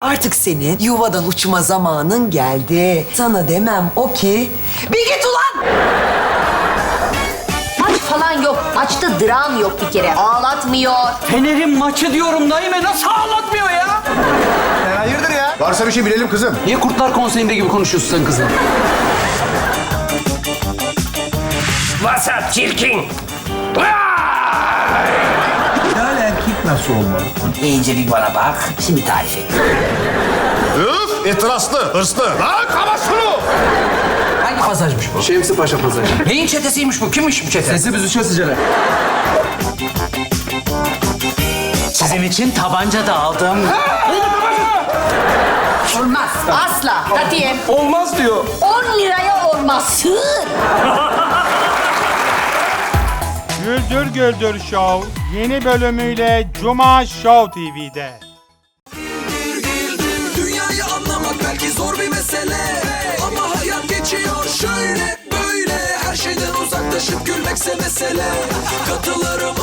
Artık senin yuvadan uçma zamanın geldi. Sana demem o ki... Bir git ulan! Maç falan yok. Maçta dram yok bir kere. Ağlatmıyor. Fener'in maçı diyorum Naime nasıl ağlatmıyor ya? Hayırdır ya? Varsa bir şey bilelim kızım. Niye Kurtlar Konseyi'nde gibi konuşuyorsun sen kızım? WhatsApp çirkin. Yani erkek nasıl olmalı? İyice bir bana bak. Şimdi tarif et. Üf! İtirazlı, hırslı. Lan kama şunu! Hangi pasajmış bu? Şemsi Paşa Pazarı. Neyin çetesiymiş bu? Kimmiş bu çete? Sesi büzü çözücüler. Sizin için tabanca da aldım. Olmaz. Asla. Katiyen. Olmaz diyor. 10 liraya olmaz. Sığır. Güldür Güldür Show yeni bölümüyle Cuma Show TV'de. Belki zor bir mesele. Ama hayat geçiyor şöyle böyle. Her şeyden uzaklaşıp gülmekse mesele. Katılarımıza